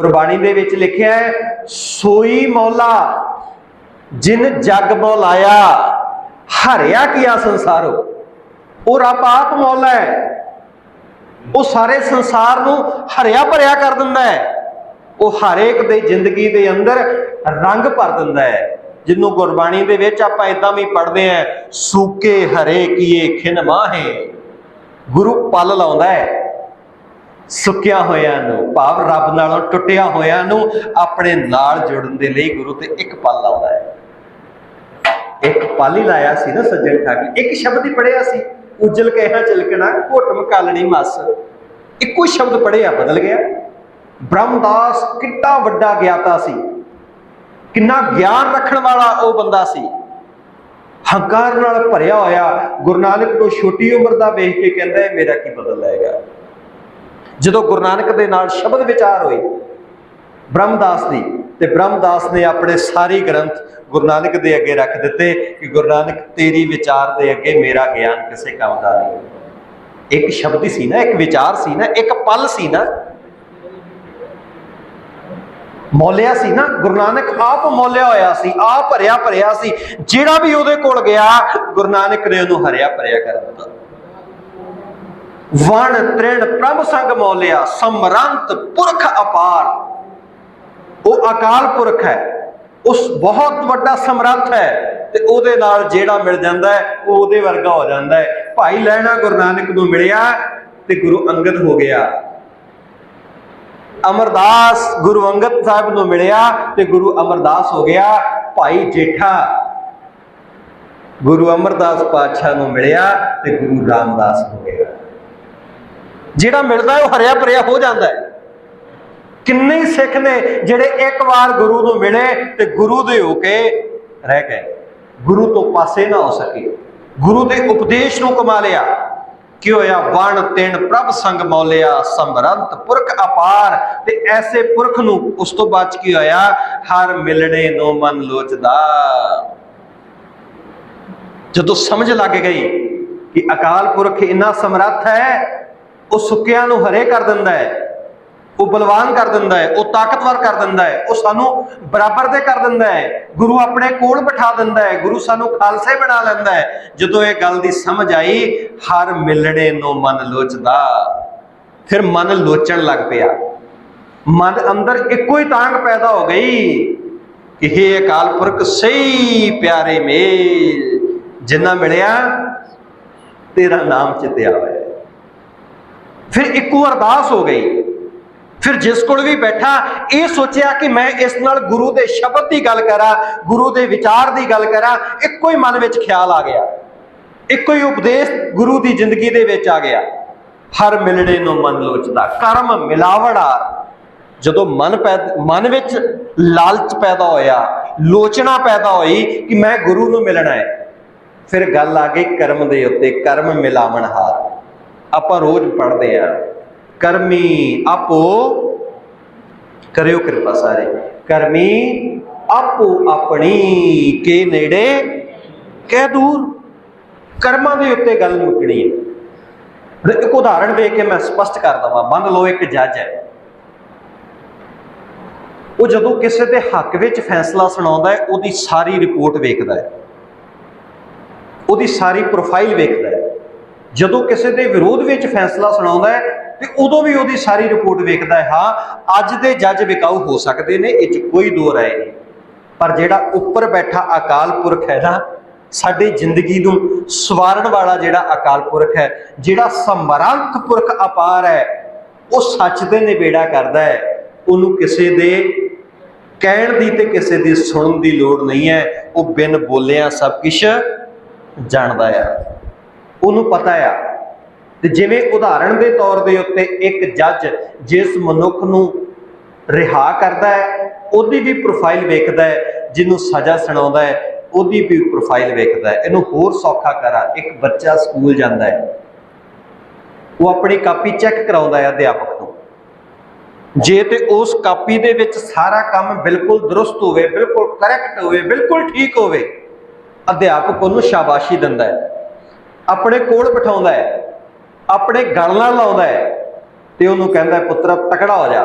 ਗੁਰਬਾਣੀ ਦੇ ਵਿੱਚ ਲਿਖਿਆ ਹੈ, ਸੋਈ ਮੌਲਾ, ਜਿਨ ਜਗ ਮੌਲਾਇਆ, ਹਰਿਆ ਕੀਆ ਸੰਸਾਰੋ। ਉਹ ਰੱਬ ਆਪ ਮੌਲਾ ਹੈ। ਉਹ ਸਾਰੇ ਸੰਸਾਰ ਨੂੰ ਹਰਿਆ ਭਰਿਆ ਕਰ ਦਿੰਦਾ ਹੈ। ਉਹ ਹਰੇਕ ਦੇ ਜ਼ਿੰਦਗੀ ਦੇ ਅੰਦਰ ਰੰਗ ਭਰ ਦਿੰਦਾ ਹੈ। ਜਿਹਨੂੰ ਗੁਰਬਾਣੀ ਦੇ ਵਿੱਚ ਆਪਾਂ ਇਦਾਂ ਵੀ ਪੜ੍ਹਦੇ ਆਂ ਸੂਕੇ ਹਰੇ ਕੀਏ ਖਿਨ ਮਾਹੇ। ਗੁਰੂ ਪਲ ਲਾਉਂਦਾ ਹੈ। ਸੁੱਕਿਆ ਹੋਇਆਂ ਨੂੰ, ਭਾਵ ਰੱਬ ਨਾਲੋਂ ਟੁੱਟਿਆ ਹੋਇਆਂ ਨੂੰ ਆਪਣੇ ਨਾਲ ਜੁੜਨ ਦੇ ਲਈ ਗੁਰੂ ਤੇ ਇੱਕ ਪਲ ਲਾਉਂਦਾ ਹੈ। ਇੱਕ ਪਲ ਹੀ ਲਾਇਆ ਸੀ ਨਾ ਸੱਜਣ ਠਾਕ ਇੱਕ ਸ਼ਬਦ ਹੀ ਪੜਿਆ ਸੀ, ਉਜਲ ਕਹਿਆ ਚਲਕਣਾ ਘੋਟਮ ਕਾਲਣੀ ਮਸ। ਇੱਕੋ ਸ਼ਬਦ ਪੜਿਆ ਬਦਲ ਗਿਆ। ਬ੍ਰਹਮਦਾਸ ਕਿੰਨਾ ਵੱਡਾ ਗਿਆਤਾ ਸੀ। ਕਿੰਨਾ ਗਿਆਨ ਰੱਖਣ ਵਾਲਾ ਉਹ ਬੰਦਾ ਸੀ। ਹੰਕਾਰ ਨਾਲ ਭਰਿਆ ਹੋਇਆ ਗੁਰੂ ਨਾਨਕ ਨੂੰ ਛੋਟੀ ਉਮਰ ਦਾ ਵੇਖ ਕੇ ਕਹਿੰਦਾ, ਇਹ ਮੇਰਾ ਕੀ ਬਦਲ ਲਏਗਾ ਜਦੋਂ ਗੁਰੂ ਨਾਨਕ ਦੇ ਨਾਲ ਸ਼ਬਦ ਵਿਚਾਰ ਹੋਏ, ਬ੍ਰਹਮਦਾਸ ਦੀ, ਤੇ ਬ੍ਰਹਮਦਾਸ ਨੇ ਆਪਣੇ ਸਾਰੇ ਗ੍ਰੰਥ ਗੁਰੂ ਨਾਨਕ ਦੇ ਅੱਗੇ ਰੱਖ ਦਿੱਤੇ ਕਿ ਗੁਰੂ ਨਾਨਕ, ਤੇਰੀ ਵਿਚਾਰ ਦੇ ਅੱਗੇ ਮੇਰਾ ਗਿਆਨ ਕਿਸੇ ਕੰਮ ਦਾ ਨਹੀਂ। ਇੱਕ ਸ਼ਬਦ ਸੀ ਨਾ, ਇੱਕ ਵਿਚਾਰ ਸੀ ਨਾ, ਇੱਕ ਪਲ ਸੀ ਨਾ। ਮੌਲਿਆ ਸੀ ਨਾ, ਗੁਰੂ ਨਾਨਕ ਆਪ ਮੌਲਿਆ ਹੋਇਆ ਸੀ, ਆਪ ਭਰਿਆ ਭਰਿਆ ਸੀ। ਜਿਹੜਾ ਵੀ ਉਹਦੇ ਕੋਲ ਗਿਆ, ਗੁਰੂ ਨਾਨਕ ਨੇ ਉਹਨੂੰ ਹਰਿਆ ਭਰਿਆ ਕਰ ਦਿੱਤਾ। ਵਣ, ਤ੍ਰਿਣ, ਪ੍ਰਭ ਸੰਗ ਮੌਲਿਆ, ਸਮਰੰਤ, ਪੁਰਖ ਅਪਾਰ। ਉਹ ਅਕਾਲ ਪੁਰਖ ਹੈ। ਉਸ ਬਹੁਤ ਵੱਡਾ ਸਮਰੱਥ ਹੈ ਤੇ ਉਹਦੇ ਨਾਲ ਜਿਹੜਾ ਮਿਲ ਜਾਂਦਾ ਹੈ, ਉਹ ਉਹਦੇ ਵਰਗਾ ਹੋ ਜਾਂਦਾ ਹੈ। ਭਾਈ ਲੈਣਾ ਗੁਰੂ ਨਾਨਕ ਨੂੰ ਮਿਲਿਆ ਤੇ ਗੁਰੂ ਅੰਗਦ ਹੋ ਗਿਆ। ਅਮਰਦਾਸ ਗੁਰੂ ਅੰਗਦ ਸਾਹਿਬ ਨੂੰ ਮਿਲਿਆ ਤੇ ਗੁਰੂ ਅਮਰਦਾਸ ਹੋ ਗਿਆ। ਭਾਈ ਜੇਠਾ ਗੁਰੂ ਅਮਰਦਾਸ ਪਾਤਸ਼ਾਹ ਨੂੰ ਮਿਲਿਆ ਤੇ ਗੁਰੂ ਰਾਮਦਾਸ ਹੋ ਗਿਆ ਜਿਹੜਾ ਮਿਲਦਾ ਉਹ ਹਰਿਆ ਭਰਿਆ ਹੋ ਜਾਂਦਾ ਹੈ। ਕਿੰਨੇ ਸਿੱਖ ਨੇ ਜਿਹੜੇ ਇੱਕ ਵਾਰ ਗੁਰੂ ਨੂੰ ਮਿਲੇ ਤੇ ਗੁਰੂ ਦੇ ਹੋ ਕੇ ਰਹਿ ਗਏ। ਗੁਰੂ ਤੋਂ ਪਾਸੇ ਨਾ ਹੋ ਸਕੇ। ਗੁਰੂ ਦੇ ਉਪਦੇਸ਼ ਨੂੰ ਕਮਾ ਲਿਆ। ਕੀ ਹੋਇਆ? ਵਣ, ਤਿੰਨ, ਪ੍ਰਭ, ਸੰਗ ਮੌਲਿਆ, ਸਮਰੰਤ, ਪੁਰਖ, ਅਪਾਰ। ਤੇ ਐਸੇ ਪੁਰਖ ਨੂੰ ਉਸ ਤੋਂ ਬਾਅਦ 'ਚ ਕੀ ਹੋਇਆ? ਹਰ ਮਿਲਣੇ ਨੂੰ ਮਨ ਲੋਚਦਾ। ਜਦੋਂ ਸਮਝ ਲੱਗ ਗਈ ਕਿ ਅਕਾਲ ਪੁਰਖ ਇੰਨਾ ਸਮਰੱਥ ਹੈ ਉਹ ਸੁੱਕਿਆਂ ਨੂੰ ਹਰੇ ਕਰ ਦਿੰਦਾ ਹੈ, ਉਹ ਬਲਵਾਨ ਕਰ ਦਿੰਦਾ ਹੈ, ਉਹ ਤਾਕਤਵਰ ਕਰ ਦਿੰਦਾ ਹੈ, ਉਹ ਸਾਨੂੰ ਬਰਾਬਰ ਦੇ ਕਰ ਦਿੰਦਾ ਹੈ, ਗੁਰੂ ਆਪਣੇ ਕੋਲ ਬਿਠਾ ਦਿੰਦਾ ਹੈ, ਗੁਰੂ ਸਾਨੂੰ ਖਾਲਸੇ ਬਣਾ ਲੈਂਦਾ ਹੈ। ਜਦੋਂ ਇਹ ਗੱਲ ਦੀ ਸਮਝ ਆਈ, ਹਰ ਮਿਲਣੇ ਨੂੰ ਮਨ ਲੋਚਦਾ। ਫਿਰ ਮਨ ਲੋਚਣ ਲੱਗ ਪਿਆ। ਮਨ ਅੰਦਰ ਇੱਕੋ ਹੀ ਤਾਂਗ ਪੈਦਾ ਹੋ ਗਈ ਕਿ ਇਹ ਅਕਾਲ ਪੁਰਖ, ਸਹੀ ਪਿਆਰੇ ਮੇਲ, ਜਿੰਨਾ ਮਿਲਿਆ, ਤੇਰਾ ਨਾਮ ਚਿਤਿਆ ਹੋਇਆ ਫਿਰ ਇੱਕੋ ਅਰਦਾਸ ਹੋ ਗਈ। ਫਿਰ ਜਿਸ ਕੋਲ ਵੀ ਬੈਠਾ, ਇਹ ਸੋਚਿਆ ਕਿ ਮੈਂ ਇਸ ਨਾਲ ਗੁਰੂ ਦੇ ਸ਼ਬਦ ਦੀ ਗੱਲ ਕਰਾਂ, ਗੁਰੂ ਦੇ ਵਿਚਾਰ ਦੀ ਗੱਲ ਕਰਾਂ, ਇੱਕੋ ਹੀ ਮਨ ਵਿੱਚ ਖਿਆਲ ਆ ਗਿਆ। ਇੱਕੋ ਹੀ ਉਪਦੇਸ਼ ਗੁਰੂ ਦੀ ਜ਼ਿੰਦਗੀ ਦੇ ਵਿੱਚ ਆ ਗਿਆ। ਹਰ ਮਿਲਣੇ ਨੂੰ ਮਨ ਲੋਚਦਾ, ਕਰਮ ਮਿਲਾਵੜਾਰ ਜਦੋਂ ਮਨ ਮਨ ਵਿੱਚ ਲਾਲਚ ਪੈਦਾ ਹੋਇਆ, ਲੋਚਨਾ ਪੈਦਾ ਹੋਈ ਕਿ ਮੈਂ ਗੁਰੂ ਨੂੰ ਮਿਲਣਾ ਹੈ। ਫਿਰ ਗੱਲ ਆ ਗਈ ਕਰਮ ਦੇ ਉੱਤੇ, ਕਰਮ ਮਿਲਾਵਣਹਾਰ ਆਪਾਂ ਰੋਜ਼ ਪੜ੍ਹਦੇ ਆ ਕਰਮੀ ਆਪੋ ਕਰਿਓ ਕਿਰਪਾ ਸਾਰੇ। ਕਰਮੀ ਆਪੋ ਆਪਣੀ ਕੇ ਨੇੜੇ ਕਹਿ ਦੂਰ। ਕਰਮਾਂ ਦੇ ਉੱਤੇ ਗੱਲ ਮੁੱਕਣੀ ਹੈ। ਇੱਕ ਉਦਾਹਰਣ ਵੇਖ ਕੇ ਮੈਂ ਸਪਸ਼ਟ ਕਰ ਦਵਾਂ। ਮੰਨ ਲਓ ਇੱਕ ਜੱਜ ਹੈ। ਉਹ ਜਦੋਂ ਕਿਸੇ ਦੇ ਹੱਕ ਵਿੱਚ ਫੈਸਲਾ ਸੁਣਾਉਂਦਾ ਹੈ, ਉਹਦੀ ਸਾਰੀ ਰਿਪੋਰਟ ਵੇਖਦਾ ਹੈ। ਉਹਦੀ ਸਾਰੀ ਪ੍ਰੋਫਾਈਲ ਵੇਖਦਾ ਜਦੋਂ ਕਿਸੇ ਦੇ ਵਿਰੋਧ ਵਿੱਚ ਫੈਸਲਾ ਸੁਣਾਉਂਦਾ ਹੈ ਤੇ ਉਦੋਂ ਵੀ ਉਹਦੀ ਸਾਰੀ ਰਿਪੋਰਟ ਵੇਖਦਾ ਹੈ, ਹਾਂ, ਅੱਜ ਦੇ ਜੱਜ ਵਿਕਾਊ ਹੋ ਸਕਦੇ ਨੇ, ਇਹ 'ਚ ਕੋਈ ਦੋ ਰਾਏ ਨਹੀਂ। ਪਰ ਜਿਹੜਾ ਉੱਪਰ ਬੈਠਾ ਅਕਾਲ ਪੁਰਖ ਹੈ ਨਾ, ਸਾਡੀ ਜ਼ਿੰਦਗੀ ਨੂੰ ਸਵਾਰਨ ਵਾਲਾ ਜਿਹੜਾ ਅਕਾਲ ਪੁਰਖ ਹੈ, ਜਿਹੜਾ ਸਮਰੰਥ ਪੁਰਖ ਅਪਾਰ ਹੈ, ਉਹ ਸੱਚ ਦੇ ਨਿਬੇੜਾ ਕਰਦਾ ਹੈ। ਉਹਨੂੰ ਕਿਸੇ ਦੇ ਕਹਿਣ ਦੀ ਤੇ ਕਿਸੇ ਦੀ ਸੁਣਨ ਦੀ ਲੋੜ ਨਹੀਂ ਹੈ। ਉਹ ਬਿਨ ਬੋਲਿਆਂ ਸਭ ਕੁਝ ਜਾਣਦਾ ਹੈ। ਉਹਨੂੰ ਪਤਾ ਆ। ਤੇ ਜਿਵੇਂ ਉਦਾਹਰਣ ਦੇ ਤੌਰ ਦੇ ਉੱਤੇ ਇੱਕ ਜੱਜ ਜਿਸ ਮਨੁੱਖ ਨੂੰ ਰਿਹਾ ਕਰਦਾ ਹੈ, ਉਹਦੀ ਵੀ ਪ੍ਰੋਫਾਈਲ ਵੇਖਦਾ ਹੈ, ਜਿਹਨੂੰ ਸਜ਼ਾ ਸੁਣਾਉਂਦਾ ਹੈ, ਉਹਦੀ ਵੀ ਪ੍ਰੋਫਾਈਲ ਵੇਖਦਾ ਹੈ। ਇਹਨੂੰ ਹੋਰ ਸੌਖਾ ਕਰਾ, ਇੱਕ ਬੱਚਾ ਸਕੂਲ ਜਾਂਦਾ ਹੈ। ਉਹ ਆਪਣੀ ਕਾਪੀ ਚੈੱਕ ਕਰਾਉਂਦਾ ਹੈ ਅਧਿਆਪਕ ਤੋਂ। ਜੇ ਤੇ ਉਸ ਕਾਪੀ ਦੇ ਵਿੱਚ ਸਾਰਾ ਕੰਮ ਬਿਲਕੁਲ ਦਰੁਸਤ ਹੋਵੇ, ਬਿਲਕੁਲ ਕਰੈਕਟ ਹੋਵੇ, ਬਿਲਕੁਲ ਠੀਕ ਹੋਵੇ, ਅਧਿਆਪਕ ਉਹਨੂੰ ਸ਼ਾਬਾਸ਼ੀ ਦਿੰਦਾ ਹੈ। ਆਪਣੇ ਕੋਲ ਬਿਠਾਉਂਦਾ ਹੈ, ਆਪਣੇ ਗਲ ਨਾਲ ਲਾਉਂਦਾ ਹੈ ਤੇ ਉਹਨੂੰ ਕਹਿੰਦਾ, ਪੁੱਤਰ, ਤਕੜਾ ਹੋ ਜਾ।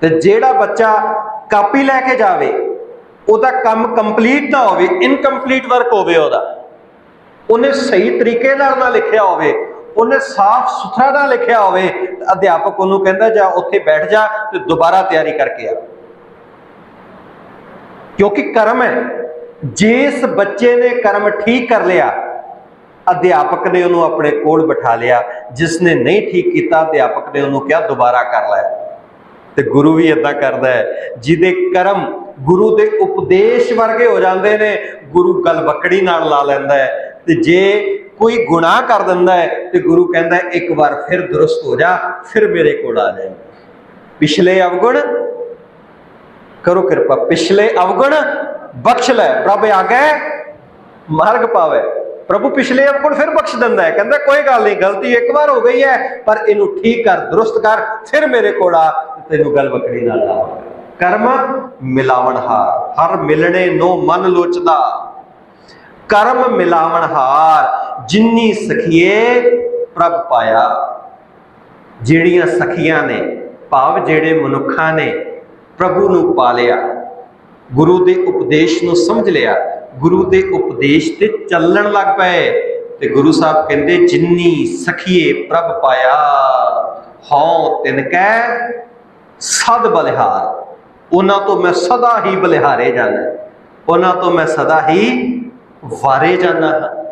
ਤੇ ਜਿਹੜਾ ਬੱਚਾ ਕਾਪੀ ਲੈ ਕੇ ਜਾਵੇ, ਉਹਦਾ ਕੰਮ ਕੰਪਲੀਟ ਨਾ ਹੋਵੇ ਇਨਕੰਪਲੀਟ ਵਰਕ ਹੋਵੇ ਉਹਦਾ। ਉਹਨੇ ਸਹੀ ਤਰੀਕੇ ਨਾਲ ਨਾ ਲਿਖਿਆ ਹੋਵੇ, ਉਹਨੇ ਸਾਫ਼ ਸੁਥਰਾ ਨਾ ਲਿਖਿਆ ਹੋਵੇ ਅਧਿਆਪਕ ਉਹਨੂੰ ਕਹਿੰਦਾ, ਜਾ, ਉੱਥੇ ਬੈਠ ਜਾ ਤੇ ਦੁਬਾਰਾ ਤਿਆਰੀ ਕਰਕੇ ਆ। ਕਿਉਂਕਿ ਕਰਮ ਹੈ। ਜਿਸ ਬੱਚੇ ਨੇ ਕਰਮ ਠੀਕ ਕਰ ਲਿਆ ਅਧਿਆਪਕ ਨੇ ਉਹਨੂੰ ਆਪਣੇ ਕੋਲ ਬਿਠਾ ਲਿਆ ਜਿਸ ਨੇ ਨਹੀਂ ਠੀਕ ਕੀਤਾ, ਅਧਿਆਪਕ ਨੇ ਉਹਨੂੰ ਕਿਹਾ, ਦੁਬਾਰਾ ਕਰ ਲੈ। ਤੇ ਗੁਰੂ ਵੀ ਇਦਾਂ ਕਰਦਾ ਹੈ, ਜਿਹਦੇ ਕਰਮ ਗੁਰੂ ਦੇ ਉਪਦੇਸ਼ ਵਰਗੇ ਹੋ ਜਾਂਦੇ ਨੇ, ਗੁਰੂ ਗਲਬਕੜੀ ਨਾਲ ਲਾ ਲੈਂਦਾ ਹੈ, ਤੇ ਜੇ ਕੋਈ ਗੁਨਾਹ ਕਰ ਦਿੰਦਾ ਹੈ, ਤੇ ਗੁਰੂ ਕਹਿੰਦਾ ਇੱਕ ਵਾਰ ਫਿਰ ਦਰੁਸਤ ਹੋ ਜਾ, ਫਿਰ ਮੇਰੇ ਕੋਲ ਆ ਜਾ ਪਿਛਲੇ ਅਵਗੁਣ, ਕਰੋ ਕਿਰਪਾ, ਪਿਛਲੇ ਅਵਗੁਣ ਬਖਸ਼ ਲੈ, ਪ੍ਰਭ ਆਗੇ ਮਾਰਗ ਪਾਵੇ। ਪ੍ਰਭੂ ਪਿਛਲੇ ਆਪ ਕੋਲ ਫਿਰ ਬਖਸ਼ ਦਿੰਦਾ ਹੈ। ਕਹਿੰਦਾ, ਕੋਈ ਗੱਲ ਨਹੀਂ, ਗਲਤੀ ਇੱਕ ਵਾਰ ਹੋ ਗਈ ਹੈ, ਪਰ ਇਹਨੂੰ ਠੀਕ ਕਰ, ਦਰੁਸਤ ਕਰ, ਫਿਰ ਮੇਰੇ ਕੋਲ ਆ ਤੈਨੂੰ ਗਲ ਬੱਕੜੀ ਨਾਲ ਲਾ ਕਰਮ ਮਿਲਾਵਣਹਾਰ, ਹਰ ਮਿਲਣੇ ਨੋ ਮਨ ਲੋਚਦਾ। ਕਰਮ ਮਿਲਾਵਣਹਾਰ, ਜਿੰਨੀ ਸਖੀਏ ਪ੍ਰਭ ਪਾਇਆ, ਜਿਹੜੀਆਂ ਸਖੀਆਂ ਨੇ, ਭਾਵ ਜਿਹੜੇ ਮਨੁੱਖਾਂ ਨੇ, ਪ੍ਰਭੂ ਨੂੰ ਪਾ ਲਿਆ ਗੁਰੂ ਦੇ ਉਪਦੇਸ਼ ਨੂੰ ਸਮਝ ਲਿਆ ਗੁਰੂ ਦੇ ਉਪਦੇਸ਼ ਤੇ ਚੱਲਣ ਲੱਗ ਪਏ ਤੇ ਗੁਰੂ ਸਾਹਿਬ ਕਹਿੰਦੇ, ਜਿੰਨੀ ਸਖੀਏ ਪ੍ਰਭ ਪਾਇਆ, ਹਉ ਤਿਨ ਸਦ ਬਲਿਹਾਰ। ਉਹਨਾਂ ਤੋਂ ਮੈਂ ਸਦਾ ਹੀ ਬਲਿਹਾਰੇ ਜਾਣਾ ਉਹਨਾਂ ਤੋਂ ਮੈਂ ਸਦਾ ਹੀ ਵਾਰੇ ਜਾਣਾ ਹਾਂ।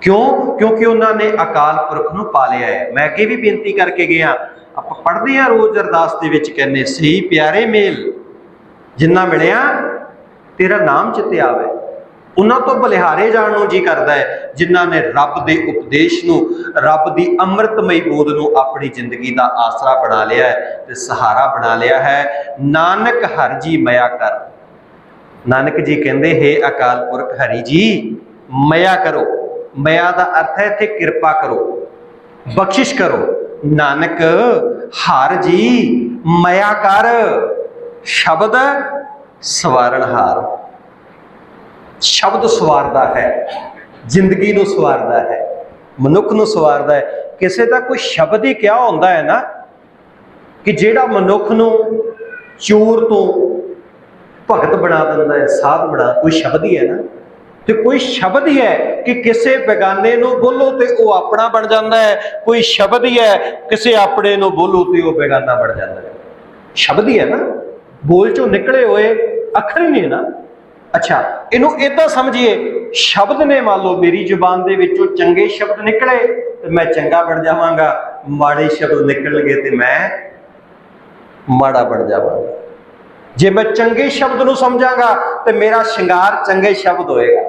ਕਿਉਂ? ਕਿਉਂਕਿ ਉਹਨਾਂ ਨੇ ਅਕਾਲ ਪੁਰਖ ਨੂੰ ਪਾ ਲਿਆ ਹੈ। ਮੈਂ ਅੱਗੇ ਵੀ ਬੇਨਤੀ ਕਰਕੇ ਗਿਆ। ਆਪਾਂ ਪੜ੍ਹਦੇ ਆ ਰੋਜ਼ ਅਰਦਾਸ ਦੇ ਵਿੱਚ ਕਹਿੰਦੇ, ਸਹੀ ਪਿਆਰੇ ਮੇਲ, ਜਿੰਨਾ ਮਿਲਿਆ ਤੇਰਾ ਨਾਮ ਚਿੱਤੇ ਆਵੇ। ਉਹਨਾਂ ਤੋਂ ਬਲਿਹਾਰੇ ਜਾਣ ਨੂੰ ਜੀ ਕਰਦਾ ਹੈ, ਜਿਨ੍ਹਾਂ ਨੇ ਰੱਬ ਦੇ ਉਪਦੇਸ਼ ਨੂੰ, ਰੱਬ ਦੀ ਅੰਮ੍ਰਿਤਮਈ ਬੋਧ ਨੂੰ ਆਪਣੀ ਜ਼ਿੰਦਗੀ ਦਾ ਆਸਰਾ ਬਣਾ ਲਿਆ ਹੈ ਤੇ ਸਹਾਰਾ ਬਣਾ ਲਿਆ ਹੈ। ਨਾਨਕ ਹਰ ਜੀ ਮਇਆ ਕਰ। ਨਾਨਕ ਜੀ ਕਹਿੰਦੇ, ਹੈ ਅਕਾਲ ਪੁਰਖ ਹਰੀ ਜੀ, ਮਇਆ ਕਰੋ। ਮਇਆ ਦਾ ਅਰਥ ਹੈ ਇੱਥੇ ਕਿਰਪਾ ਕਰੋ। ਬਖਸ਼ਿਸ਼ ਕਰੋ। ਨਾਨਕ ਹਰ ਜੀ ਮਇਆ ਕਰ। ਸ਼ਬਦ ਸਵਾਰਣਹਾਰ। ਸ਼ਬਦ ਸਵਾਰਦਾ ਹੈ, ਜ਼ਿੰਦਗੀ ਨੂੰ ਸਵਾਰਦਾ ਹੈ, ਮਨੁੱਖ ਨੂੰ ਸਵਾਰਦਾ ਹੈ। ਕਿਸੇ ਦਾ ਕੋਈ ਸ਼ਬਦ ਹੀ ਕਿਹਾ ਹੁੰਦਾ ਹੈ ਨਾ ਕਿ ਜਿਹੜਾ ਮਨੁੱਖ ਨੂੰ ਚੋਰ ਤੋਂ ਭਗਤ ਬਣਾ ਦਿੰਦਾ ਹੈ, ਸਾਧ ਬਣਾ, ਕੋਈ ਸ਼ਬਦ ਹੀ ਹੈ ਨਾ। ਤੇ ਕੋਈ ਸ਼ਬਦ ਹੀ ਹੈ ਕਿ ਕਿਸੇ ਬੇਗਾਨੇ ਨੂੰ ਬੋਲੋ ਤੇ ਉਹ ਆਪਣਾ ਬਣ ਜਾਂਦਾ ਹੈ। ਕੋਈ ਸ਼ਬਦ ਹੀ ਹੈ, ਕਿਸੇ ਆਪਣੇ ਨੂੰ ਬੋਲੋ ਤੇ ਉਹ ਬੇਗਾਨਾ ਬਣ ਜਾਂਦਾ ਹੈ। ਸ਼ਬਦ ਹੀ ਹੈ ਨਾ। ਬੋਲ ਚੋਂ ਨਿਕਲੇ ਹੋਏ ਅੱਖਰ ਹੀ ਨਹੀਂ ਨਾ। ਅੱਛਾ, ਇਹਨੂੰ ਇਦਾਂ ਸਮਝੀਏ, ਸ਼ਬਦ ਨੇ ਮੰਨ ਲਓ ਮੇਰੀ ਜ਼ੁਬਾਨ ਦੇ ਵਿੱਚੋਂ ਚੰਗੇ ਸ਼ਬਦ ਨਿਕਲੇ ਤੇ ਮੈਂ ਚੰਗਾ ਬਣ ਜਾਵਾਂਗਾ। ਮਾੜੇ ਸ਼ਬਦ ਨਿਕਲਣਗੇ ਤੇ ਮੈਂ ਮਾੜਾ ਬਣ ਜਾਵਾਂਗਾ। ਜੇ ਮੈਂ ਚੰਗੇ ਸ਼ਬਦ ਨੂੰ ਸਮਝਾਂਗਾ ਤੇ ਮੇਰਾ ਸ਼ਿੰਗਾਰ ਚੰਗੇ ਸ਼ਬਦ ਹੋਏਗਾ।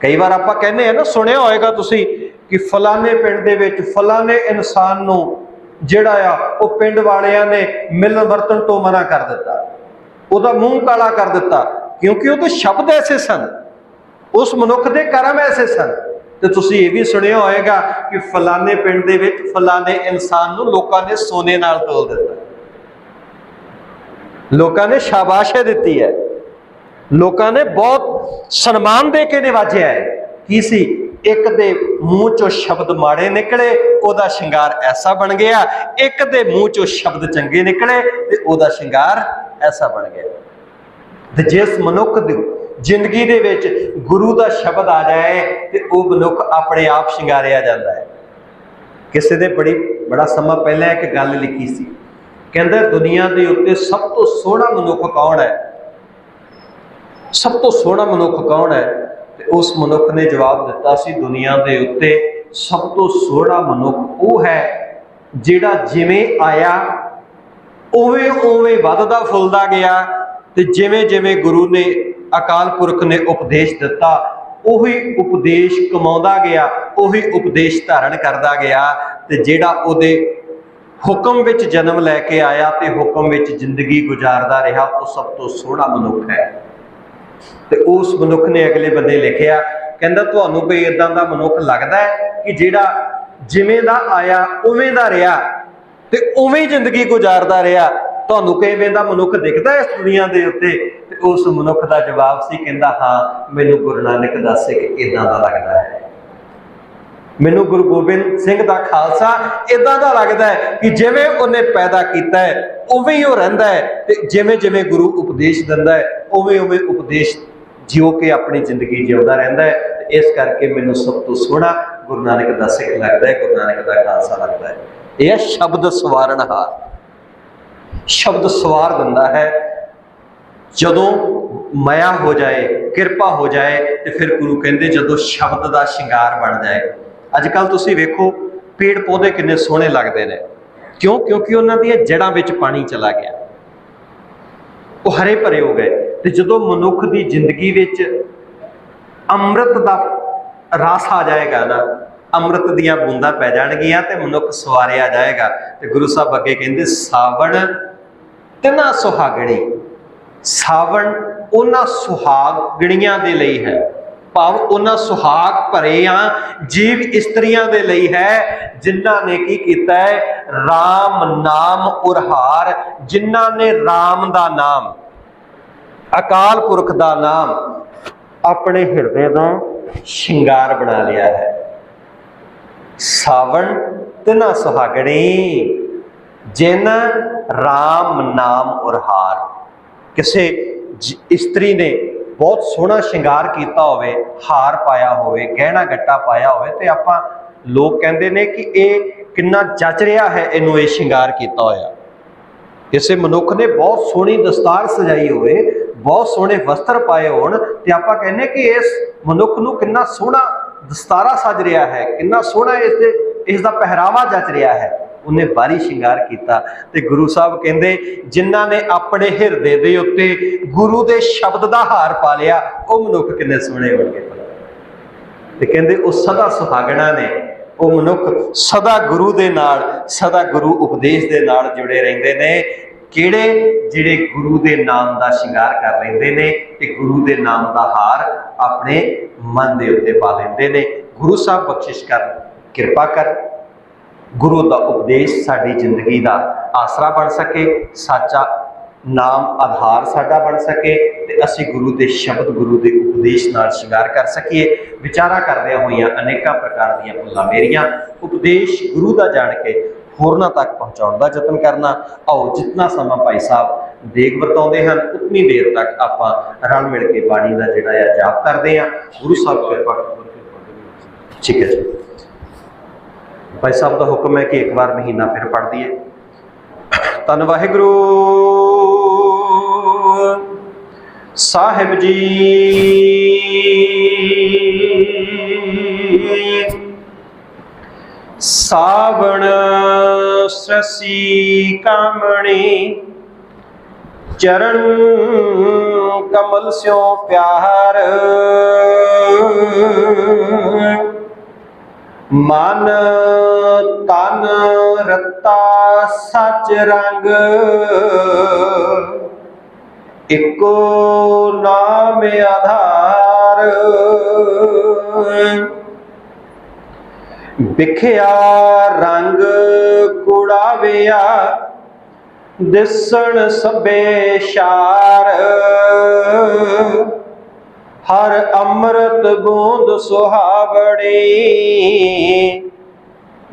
ਕਈ ਵਾਰ ਆਪਾਂ ਕਹਿੰਦੇ ਆ ਨਾ, ਸੁਣਿਆ ਹੋਏਗਾ ਤੁਸੀਂ ਕਿ ਫਲਾਣੇ ਪਿੰਡ ਦੇ ਵਿੱਚ ਫਲਾਣੇ ਇਨਸਾਨ ਨੂੰ ਜਿਹੜਾ ਆ, ਉਹ ਪਿੰਡ ਵਾਲਿਆਂ ਨੇ ਮਿਲਣ ਵਰਤਣ ਤੋਂ ਮਨਾ ਕਰ ਦਿੱਤਾ। ਉਹਦਾ ਮੂੰਹ ਕਾਲਾ ਕਰ ਦਿੱਤਾ, ਕਿਉਂਕਿ ਉਹ ਤਾਂ ਸ਼ਬਦ ਐਸੇ ਸਨ। ਉਸ ਮਨੁੱਖ ਦੇ ਕਰਮ ਐਸੇ ਸਨ। ਤੇ ਤੁਸੀਂ ਇਹ ਵੀ ਸੁਣਿਆ ਹੋਏਗਾ ਕਿ ਫਲਾਣੇ ਪਿੰਡ ਦੇ ਵਿੱਚ ਫਲਾਣੇ ਇਨਸਾਨ ਨੂੰ ਲੋਕਾਂ ਨੇ ਸੋਨੇ ਨਾਲ ਤੋਲ ਦਿੱਤਾ। ਲੋਕਾਂ ਨੇ ਸ਼ਾਬਾਸ਼ੇ ਦਿੱਤੀ ਹੈ। ਲੋਕਾਂ ਨੇ ਬਹੁਤ ਸਨਮਾਨ ਦੇ ਕੇ ਨਿਵਾਜਿਆ ਹੈ। ਕੀ ਸੀ? ਇੱਕ ਦੇ ਮੂੰਹ ਚੋਂ ਸ਼ਬਦ ਮਾੜੇ ਨਿਕਲੇ, ਉਹਦਾ ਸ਼ਿੰਗਾਰ ਐਸਾ ਬਣ ਗਿਆ। ਇੱਕ ਦੇ ਮੂੰਹ ਚੋਂ ਸ਼ਬਦ ਚੰਗੇ ਨਿਕਲੇ ਤੇ ਉਹਦਾ ਸ਼ਿੰਗਾਰ ਐਸਾ ਬਣ ਗਿਆ। ਤੇ ਜਿਸ ਮਨੁੱਖ ਦੀ ਜ਼ਿੰਦਗੀ ਦੇ ਵਿੱਚ ਗੁਰੂ ਦਾ ਸ਼ਬਦ ਆ ਜਾਏ ਤੇ ਉਹ ਮਨੁੱਖ ਆਪਣੇ ਆਪ ਸ਼ਿੰਗਾਰਿਆ ਜਾਂਦਾ ਹੈ। ਕਿਸੇ ਦੇ ਬੜੀ, ਬੜਾ ਸਮਾਂ ਪਹਿਲਾਂ ਇੱਕ ਗੱਲ ਲਿਖੀ ਸੀ। ਕਹਿੰਦਾ, ਦੁਨੀਆ ਦੇ ਉੱਤੇ ਸਭ ਤੋਂ ਸੋਹਣਾ ਮਨੁੱਖ ਕੌਣ ਹੈ? ਸਭ ਤੋਂ ਸੋਹਣਾ ਮਨੁੱਖ ਕੌਣ ਹੈ? ਤੇ ਉਸ ਮਨੁੱਖ ਨੇ ਜਵਾਬ ਦਿੱਤਾ ਸੀ, ਦੁਨੀਆ ਦੇ ਉੱਤੇ ਸਭ ਤੋਂ ਸੋਹਣਾ ਮਨੁੱਖ ਉਹ ਹੈ ਜਿਹੜਾ ਜਿਵੇਂ ਆਇਆ, ਉਵੇਂ ਉਵੇਂ ਵੱਧਦਾ, ਫੁੱਲਦਾ ਗਿਆ ਤੇ ਜਿਵੇਂ ਜਿਵੇਂ ਗੁਰੂ ਨੇ ਅਕਾਲ ਪੁਰਖ ਨੇ ਉਪਦੇਸ਼ ਦਿੱਤਾ, ਉਹੀ ਉਪਦੇਸ਼ ਕਮਾਉਂਦਾ ਗਿਆ, ਉਹੀ ਉਪਦੇਸ਼ ਧਾਰਨ ਕਰਦਾ ਗਿਆ ਤੇ ਜਿਹੜਾ ਉਹਦੇ ਹੁਕਮ ਵਿੱਚ ਜਨਮ ਲੈ ਕੇ ਆਇਆ ਤੇ ਹੁਕਮ ਵਿੱਚ ਜ਼ਿੰਦਗੀ ਗੁਜ਼ਾਰਦਾ ਰਿਹਾ, ਉਹ ਸਭ ਤੋਂ ਸੋਹਣਾ ਮਨੁੱਖ ਹੈ। ਤੇ ਉਸ ਮਨੁੱਖ ਨੇ ਅਗਲੇ ਬੰਦੇ ਲਿਖਿਆ, ਕਹਿੰਦਾ ਤੁਹਾਨੂੰ ਕੋਈ ਇਦਾਂ ਦਾ ਮਨੁੱਖ ਲੱਗਦਾ ਹੈ ਕਿ ਜਿਹੜਾ ਜਿਵੇਂ ਦਾ ਆਇਆ, ਉਵੇਂ ਦਾ ਰਿਹਾ ਤੇ ਉਵੇਂ ਜ਼ਿੰਦਗੀ ਗੁਜ਼ਾਰਦਾ ਰਿਹਾ, ਤੁਹਾਨੂੰ ਕਿਵੇਂ ਦਾ ਮਨੁੱਖ ਦਿਖਦਾ ਇਸ ਦੁਨੀਆ ਦੇ ਉੱਤੇ? ਤੇ ਉਸ ਮਨੁੱਖ ਦਾ ਜਵਾਬ ਸੀ, ਕਹਿੰਦਾ, ਹਾਂ, ਮੈਨੂੰ ਗੁਰੂ ਨਾਨਕ ਦਾ ਸਿੱਖ ਇਦਾਂ ਦਾ ਲੱਗਦਾ ਹੈ। ਮੈਨੂੰ ਗੁਰੂ ਗੋਬਿੰਦ ਸਿੰਘ ਦਾ ਖਾਲਸਾ ਇਦਾਂ ਦਾ ਲੱਗਦਾ ਹੈ ਕਿ ਜਿਵੇਂ ਉਹਨੇ ਪੈਦਾ ਕੀਤਾ ਹੈ, ਉਵੇਂ ਹੀ ਉਹ ਰਹਿੰਦਾ ਹੈ ਤੇ ਜਿਵੇਂ ਜਿਵੇਂ ਗੁਰੂ ਉਪਦੇਸ਼ ਦਿੰਦਾ ਹੈ ਉਵੇਂ ਉਵੇਂ ਉਪਦੇਸ਼ ਜਿਉ ਕੇ ਆਪਣੀ ਜ਼ਿੰਦਗੀ ਜਿਉਂਦਾ ਰਹਿੰਦਾ ਹੈ ਇਸ ਕਰਕੇ ਮੈਨੂੰ ਸਭ ਤੋਂ ਸੋਹਣਾ ਗੁਰੂ ਨਾਨਕ ਦਾ ਸਿੱਖ ਲੱਗਦਾ ਹੈ, ਗੁਰੂ ਨਾਨਕ ਦਾ ਖਾਲਸਾ ਲੱਗਦਾ ਹੈ। ਇਹ ਹੈ ਸ਼ਬਦ ਸਵਾਰਨਹਾਰ ਸ਼ਬਦ ਸਵਾਰ ਦਿੰਦਾ ਹੈ, ਜਦੋਂ ਮਾਇਆ ਹੋ ਜਾਏ, ਕਿਰਪਾ ਹੋ ਜਾਏ, ਤੇ ਫਿਰ ਗੁਰੂ ਕਹਿੰਦੇ ਜਦੋਂ ਸ਼ਬਦ ਦਾ ਸ਼ਿੰਗਾਰ ਬਣ ਜਾਏ। ਅੱਜ ਕੱਲ ਤੁਸੀਂ ਵੇਖੋ ਪੇੜ ਪੌਦੇ ਕਿੰਨੇ ਸੋਹਣੇ ਲੱਗਦੇ ਨੇ। ਕਿਉਂ? ਕਿਉਂਕਿ ਉਹਨਾਂ ਦੀਆਂ ਜੜ੍ਹਾਂ ਵਿੱਚ ਪਾਣੀ ਚਲਾ ਗਿਆ। ਉਹ ਹਰੇ ਭਰੇ ਹੋ ਗਏ। ਤੇ ਜਦੋਂ ਮਨੁੱਖ ਦੀ ਜ਼ਿੰਦਗੀ ਵਿੱਚ ਅੰਮ੍ਰਿਤ ਦਾ ਰਸ ਆ ਜਾਏਗਾ ਨਾ, ਅੰਮ੍ਰਿਤ ਦੀਆਂ ਬੂੰਦਾਂ ਪੈ ਜਾਣਗੀਆਂ ਤੇ ਮਨੁੱਖ ਸਵਾਰਿਆ ਜਾਏਗਾ। ਤੇ ਗੁਰੂ ਸਾਹਿਬ ਅੱਗੇ ਕਹਿੰਦੇ, ਸਾਵਣ ਤਿਨਾ ਸੁਹਾਗਣੀ, ਸਾਵਣ ਉਹਨਾਂ ਸੁਹਾਗਣੀਆਂ ਦੇ ਲਈ ਹੈ। ਭਾਵ ਉਹਨਾਂ ਸੁਹਾਗ ਭਰੇ ਆ। ਜੀਵ ਇਸਤਰੀਆਂ ਦੇ ਲਈ ਹੈ, ਜਿਨ੍ਹਾਂ ਨੇ ਕੀ ਕੀਤਾ ਹੈ? RAM ਨਾਮ ਉਰਹਾਰ, ਜਿਨ੍ਹਾਂ ਨੇ RAM ਦਾ ਨਾਮ, ਅਕਾਲ ਪੁਰਖ ਦਾ ਨਾਮ, ਆਪਣੇ ਹਿਰਦੇ ਦਾ ਸ਼ਿੰਗਾਰ ਬਣਾ ਲਿਆ ਹੈ। ਸਾਵਣ ਤਿਨਾ ਸੁਹਾਗਣੀ, ਜਿਨ RAM ਨਾਮ ਉਰਹਾਰ। ਕਿਸੇ ਇਸਤਰੀ ਨੇ ਬਹੁਤ ਸੋਹਣਾ ਸ਼ਿੰਗਾਰ ਕੀਤਾ ਹੋਵੇ, ਹਾਰ ਪਾਇਆ ਹੋਵੇ, ਗਹਿਣਾ ਗੱਟਾ ਪਾਇਆ ਹੋਵੇ ਤੇ ਆਪਾਂ ਲੋਕ ਕਹਿੰਦੇ ਨੇ ਕਿ ਇਹ ਕਿੰਨਾ ਜੱਜ ਰਿਹਾ ਹੈ ਇਹਨੂੰ ਇਹ ਸ਼ਿੰਗਾਰ ਕੀਤਾ ਹੋਇਆ। ਕਿਸੇ ਮਨੁੱਖ ਨੇ ਬਹੁਤ ਸੋਹਣੀ ਦਸਤਾਰ ਸਜਾਈ ਹੋਵੇ, ਬਹੁਤ ਸੋਹਣੇ ਵਸਤਰ ਪਾਏ ਹੋਣ ਤੇ ਆਪਾਂ ਕਹਿੰਦੇ ਕਿ ਇਸ ਮਨੁੱਖ ਨੂੰ ਕਿੰਨਾ ਸੋਹਣਾ ਦਸਤਾਰਾ ਸਜ ਰਿਹਾ ਹੈ, ਕਿੰਨਾ ਸੋਹਣਾ ਇਸ ਦੇ ਇਸ ਦਾ ਪਹਿਰਾਵਾ ਜੱਜ ਰਿਹਾ ਹੈ। ਉਹਨੇ ਬਾਰੀ ਸ਼ਿੰਗਾਰ ਕੀਤਾ ਤੇ ਗੁਰੂ ਸਾਹਿਬ ਕਹਿੰਦੇ, ਜਿਨ੍ਹਾਂ ਨੇ ਆਪਣੇ ਹਿਰਦੇ ਦੇ ਉੱਤੇ ਗੁਰੂ ਦੇ ਸ਼ਬਦ ਦਾ ਹਾਰ ਪਾ ਲਿਆ, ਉਹ ਮਨੁੱਖ ਕਿੰਨੇ ਸੋਹਣੇ ਹੋਣਗੇ ਤੇ ਕਹਿੰਦੇ, ਉਹ ਸਦਾ ਸੁਹਾਗਣਾ ਨੇ, ਉਹ ਮਨੁੱਖ ਸਦਾ ਗੁਰੂ ਦੇ ਨਾਲ, ਸਦਾ ਗੁਰੂ ਉਪਦੇਸ਼ ਦੇ ਨਾਲ ਜੁੜੇ ਰਹਿੰਦੇ ਨੇ। ਕਿਹੜੇ? ਜਿਹੜੇ ਗੁਰੂ ਦੇ ਨਾਮ ਦਾ ਸ਼ਿੰਗਾਰ ਕਰ ਲੈਂਦੇ ਨੇ ਤੇ ਗੁਰੂ ਦੇ ਨਾਮ ਦਾ ਹਾਰ ਆਪਣੇ ਮਨ ਦੇ ਉੱਤੇ ਪਾ ਲੈਂਦੇ ਨੇ। ਗੁਰੂ ਸਾਹਿਬ ਬਖਸ਼ਿਸ਼ ਕਰ, ਕਿਰਪਾ ਕਰ। ਗੁਰੂ ਦਾ ਉਪਦੇਸ਼ ਸਾਡੀ ਜ਼ਿੰਦਗੀ ਦਾ ਆਸਰਾ ਬਣ ਸਕੇ, ਸਾਚਾ ਨਾਮ ਆਧਾਰ ਸਾਡਾ ਬਣ ਸਕੇ ਤੇ ਅਸੀਂ ਗੁਰੂ ਦੇ ਸ਼ਬਦ, ਗੁਰੂ ਦੇ ਉਪਦੇਸ਼ ਨਾਲ ਸ਼ਿੰਗਾਰ ਕਰ ਸਕੀਏ। ਵਿਚਾਰਾ ਕਰਦਿਆਂ ਹੋਈਆਂ ਅਨੇਕਾਂ ਪ੍ਰਕਾਰ ਦੀਆਂ ਭੁੱਲਾਂ ਮੇਰੀਆਂ। ਉਪਦੇਸ਼ ਗੁਰੂ ਦਾ ਜਾਣ ਕੇ ਹੋਰਨਾਂ ਤੱਕ ਪਹੁੰਚਾਉਣ ਦਾ ਯਤਨ ਕਰਨਾ। ਆਓ ਜਿੰਨਾ ਸਮਾਂ ਭਾਈ ਸਾਹਿਬ ਦੇਗ ਵਰਤਾਉਂਦੇ ਹਨ, ਉਤਨੀ ਦੇਰ ਤੱਕ ਆਪਾਂ ਰਲ ਮਿਲ ਕੇ ਬਾਣੀ ਦਾ ਜਿਹੜਾ ਆ ਜਾਪ ਕਰਦੇ ਆ ਗੁਰੂ ਸਾਹਿਬ ਕਿਰਪਾ ਕਰੋ ਠੀਕ ਹੈ ਜੀ। ਭਾਈ ਸਾਹਿਬ ਦਾ ਹੁਕਮ ਹੈ ਕਿ ਇੱਕ ਵਾਰ ਮਹੀਨਾ ਫਿਰ ਪੜ ਦਈਏ। ਧੰਨ ਵਾਹਿਗੁਰੂ। ਸਾਹਿਬ ਜੀ। ਸਾਵਣ ਸਸੀ ਕਾਮਣੀ, ਚਰਨ ਕਮਲ ਸਿਓ ਪਿਆਰ। ਮਨ ਤਨ ਰਤਾ ਸਚ ਰੰਗ। ਇਕੋ ਨਾਮ ਆਧਾਰ। ਵਿਖਿਆ ਰੰਗ ਕੁੜਾਵਿਆ ਦਿਸਣ ਸਭੇ ਸ਼ਾਰ। ਹਰ ਅੰਮ੍ਰਿਤ ਬੂੰਦ ਸੁਹਾਵਣੀ।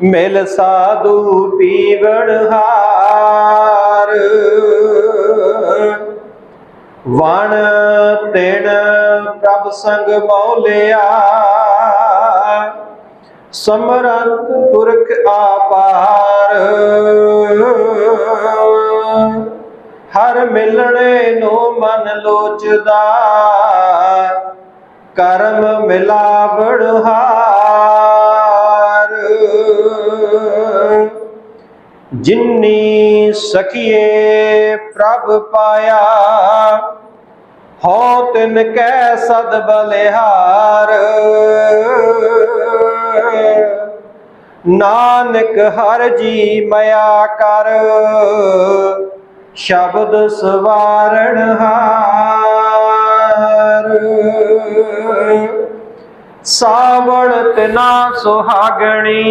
ਮਿਲ ਸਾਧੂ ਪੀਵਣ ਹਾਰ। ਵਣ ਤਿਣ ਪ੍ਰਭ ਸੰਗ ਮੌਲਿਆ। ਸਮਰਤ ਪੁਰਖ ਆਪਾਰ। ਹਰ ਮਿਲਣੇ ਨੂੰ ਮਨ ਲੋਚਦਾ। ਕਰਮ ਮਿਲਾਵੜ ਹਾਰ। ਜਿਨਨੀ ਸਖੀਏ ਪ੍ਰਭ ਪਾਇਆ, ਹੋ ਤਿਨ ਕੈ ਸਦ ਬਲਿਹਾਰ। ਨਾਨਕ ਹਰ ਜੀ ਮਇਆ ਕਰ। ਸ਼ਬਦ ਸਵਾਰਣ ਹਾਰ। ਸਾਵਣ ਤਿਨਾ ਸੁਹਾਗਣੀ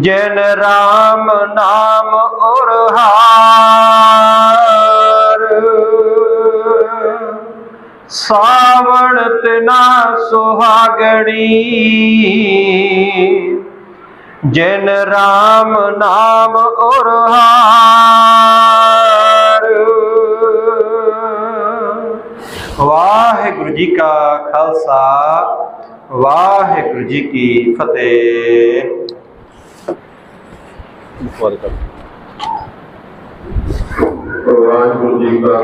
ਜਨ ਰਾਮ ਨਾਮ ਉਰਹਾਰ ਸਾਵਣ ਤਿਨਾ ਸੁਹਾਗਣੀ ਜਿਨ ਰਾਮ ਨਾਮ ਉਰਹਾਰ ਵਾਹਿਗੁਰੂ ਜੀ ਕਾ ਖਾਲਸਾ, ਵਾਹਿਗੁਰੂ ਜੀ ਕੀ ਫਤਿਹ। ਵਾਹਿਗੁਰੂ ਜੀ ਕਾ